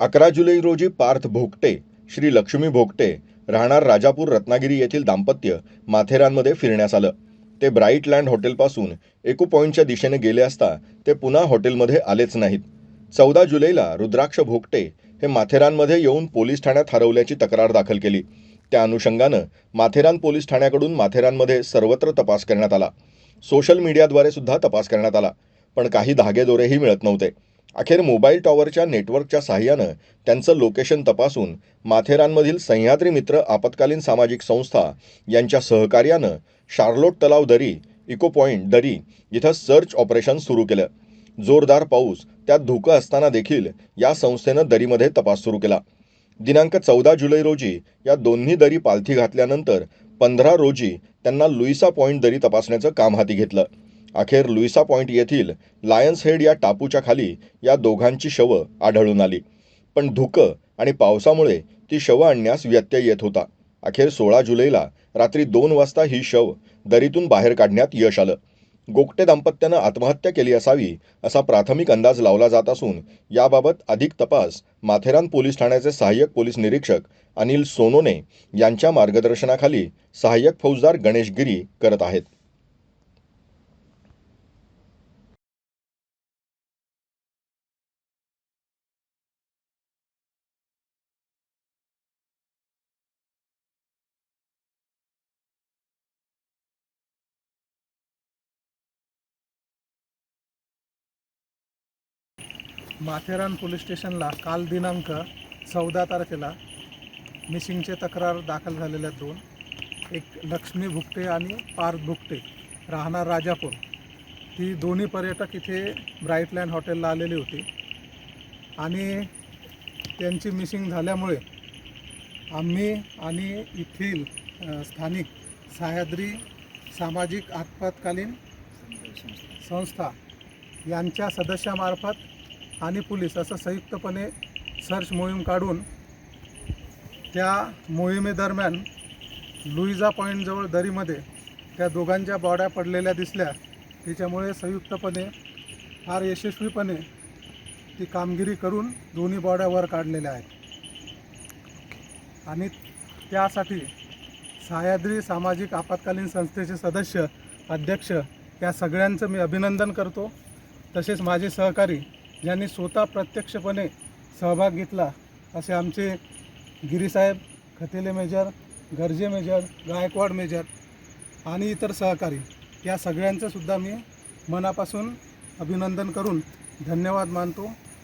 अकरा जुलै रोजी पार्थ भोगटे श्री लक्ष्मी भोगटे राहणार राजापूर रत्नागिरी येथील दाम्पत्य माथेरानमध्ये फिरण्यास आलं. ते ब्राईट लँड हॉटेलपासून एकू पॉईंटच्या दिशेने गेले असता ते पुन्हा हॉटेलमध्ये आलेच नाहीत. चौदा जुलैला रुद्राक्ष भोगटे हे माथेरानमध्ये येऊन पोलीस ठाण्यात हरवल्याची तक्रार दाखल केली. त्या अनुषंगानं माथेरान पोलीस ठाण्याकडून माथेरानमध्ये सर्वत्र तपास करण्यात आला. सोशल मीडियाद्वारे सुद्धा तपास करण्यात आला पण काही धागेदोरेही मिळत नव्हते. अखेर मोबाईल टॉवरच्या नेटवर्कच्या सहाय्यानं त्यांचं लोकेशन तपासून माथेरानमधील सह्याद्री मित्र आपत्कालीन सामाजिक संस्था यांच्या सहकार्यानं शार्लोट तलाव दरी इको पॉईंट दरी इथं सर्च ऑपरेशन सुरू केलं. जोरदार पाऊस त्यात धुकं असताना देखील या संस्थेनं दरीमध्ये तपास सुरू केला. दिनांक चौदा जुलै रोजी या दोन्ही दरी पालथी घातल्यानंतर पंधरा रोजी त्यांना लुईसा पॉईंट दरी तपासण्याचं काम हाती घेतलं. अखेर लुईसा पॉईंट येथील लायन्स हेड या टापूच्या खाली या दोघांची शवं आढळून आली. पण धुकं आणि पावसामुळे ती शवं आणण्यास व्यत्यय येत होता. अखेर सोळा जुलैला रात्री दोन वाजता ही शव दरीतून बाहेर काढण्यात यश आलं. गोगटे दाम्पत्यानं आत्महत्या केली असावी असा प्राथमिक अंदाज लावला जात असून याबाबत अधिक तपास माथेरान पोलीस ठाण्याचे सहाय्यक पोलीस निरीक्षक अनिल सोनोने यांच्या मार्गदर्शनाखाली सहाय्यक फौजदार गणेश गिरी करत आहेत. माथेरान पोलीस स्टेशनला काल दिनांक चौदा तारखेला मिसिंगचे तक्रार दाखल झालेल्या दोन एक लक्ष्मी भुकटे आणि पार्थ भुकटे राहणार राजापूर. ती दोन्ही पर्यटक इथे ब्राईटलँड हॉटेलला आलेली होती. आणि त्यांची मिसिंग झाल्यामुळे आम्ही आणि येथील स्थानिक सह्याद्री सामाजिक आपत्कालीन संस्था यांच्या सदस्यामार्फत आणि पोलीस असं संयुक्तपणे सर्च मोहीम काढून त्या मोहिमेदरम्यान लुईजा पॉईंटजवळ दरीमध्ये त्या दोघांच्या बॉड्या पडलेल्या दिसल्या. त्याच्यामुळे संयुक्तपणे फार यशस्वीपणे ती कामगिरी करून दोन्ही बॉड्या वर काढलेल्या आहेत. आणि त्यासाठी सह्याद्री सामाजिक आपत्कालीन संस्थेचे सदस्य अध्यक्ष या सगळ्यांचं मी अभिनंदन करतो. तसेच माझे सहकारी ज्यांनी स्वतः प्रत्यक्षपणे सहभाग घेतला असे आमचे गिरीसाहेब Khatele major Garje major Gaikwad major आणि इतर सहकारी या सगळ्यांचं सुद्धा मी मनापासून अभिनंदन करून धन्यवाद मानतो.